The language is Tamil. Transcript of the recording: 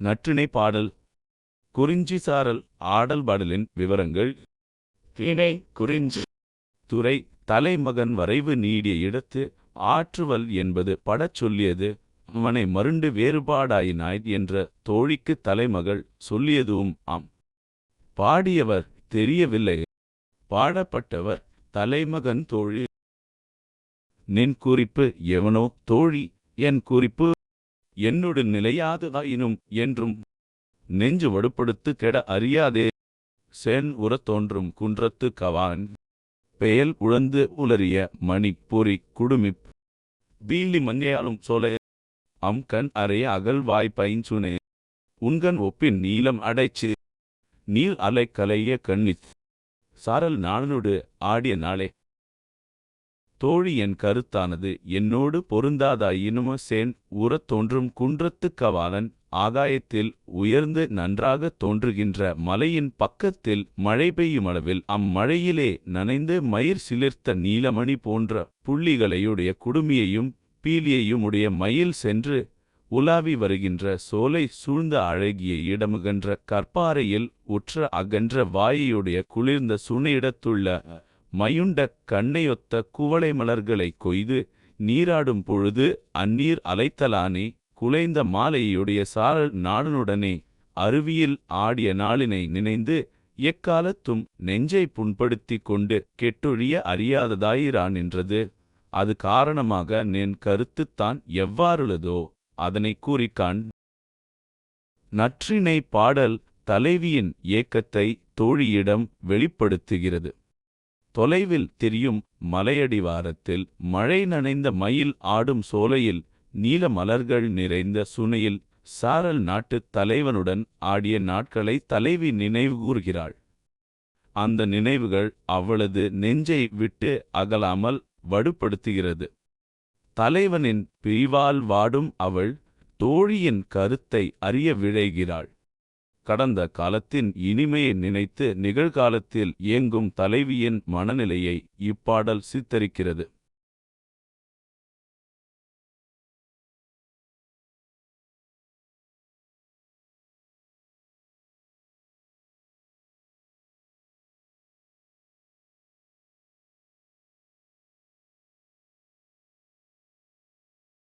நற்றிணை பாடல். குறிஞ்சி சாரல் ஆடல் பாடலின் விவரங்கள். திணை குறிஞ்சி. துறை தலைமகன் வரைவு நீடிய இடத்து. ஆற்றுவல் என்பது படச் சொல்லியது. அவனை மருண்டு வேறுபாடாயினாய் என்ற தோழிக்கு தலைமகள் சொல்லியதும் ஆம். பாடியவர் தெரியவில்லை. பாடப்பட்டவர் தலைமகன் தோழி. நின் குறிப்பு எவனோ தோழி. என் குறிப்பு என்னுடு நிலையாததாயினும் என்றும் நெஞ்சு வடுப்படுத்து கெட அறியாதே. சென் உறத் தோன்றும் குன்றத்து கவான். பெயல் உழந்து உலறிய மணி குடுமிப். பீலி மஞ்சையாலும் சோலை. அம் கண் அறைய அகல் வாய் பைஞ்சுனே. உன்கண் ஒப்பின் நீலம் அடைச்சு. நீர் அலை கலைய கண்ணித். சாரல் நாளனோடு ஆடிய நாளே. தோழி என் கருத்தானது என்னோடு பொருந்தாதாயினும சேன் உறத் தோன்றும் குன்றத்துக் கவாலன் ஆகாயத்தில் உயர்ந்து நன்றாக தோன்றுகின்ற மலையின் பக்கத்தில் மழை பெய்யுமளவில் அம்மழையிலே நனைந்து மயிர் சிலிர்த்த நீலமணி போன்ற புள்ளிகளையுடைய குடுமியையும் பீலியையும் உடைய மயில் சென்று உலாவி வருகின்ற சோலை சூழ்ந்த அழகிய இடமுகன்ற கற்பாறையில் உற்ற அகன்ற வாயையுடைய குளிர்ந்த சுனையிடத்துள்ள மையுண்ட கண்ணையொத்த குவளை மலர்களைக் கொய்து நீராடும் பொழுது அந்நீர் அலைத்தலானே குலைந்த மாலையுடைய சாரல் நாடனுடனே அருவியில் ஆடிய நாளினை நினைந்து எக்காலத்தும் நெஞ்சை புண்படுத்திக் கொண்டு கெட்டொழிய அறியாததாயிரான் என்றது அது காரணமாக நின் கருத்துத்தான் எவ்வாறுளதோ அதனைக் கூறிக்கான் நற்றினை பாடல் தலைவியின் ஏக்கத்தை தோழியிடம் வெளிப்படுத்துகிறது. தொலைவில் தெரியும் மலையடிவாரத்தில் மழை நனைந்த மயில் ஆடும் சோலையில் நீல மலர்கள் நிறைந்த சுனையில் சாரல் நாட்டுத் தலைவனுடன் ஆடிய நாட்களை தலைவி நினைவு கூர்கிறாள் அந்த நினைவுகள் அவளது நெஞ்சை விட்டு அகலாமல் வடுப்படுத்துகிறது. தலைவனின் பிரிவால் வாடும் அவள் தோழியின் கருத்தை அறிய விழைகிறாள். கடந்த காலத்தின் இனிமையை நினைத்து நிகழ்காலத்தில் இயங்கும் தலைவியின் மனநிலையை இப்பாடல் சித்தரிக்கிறது.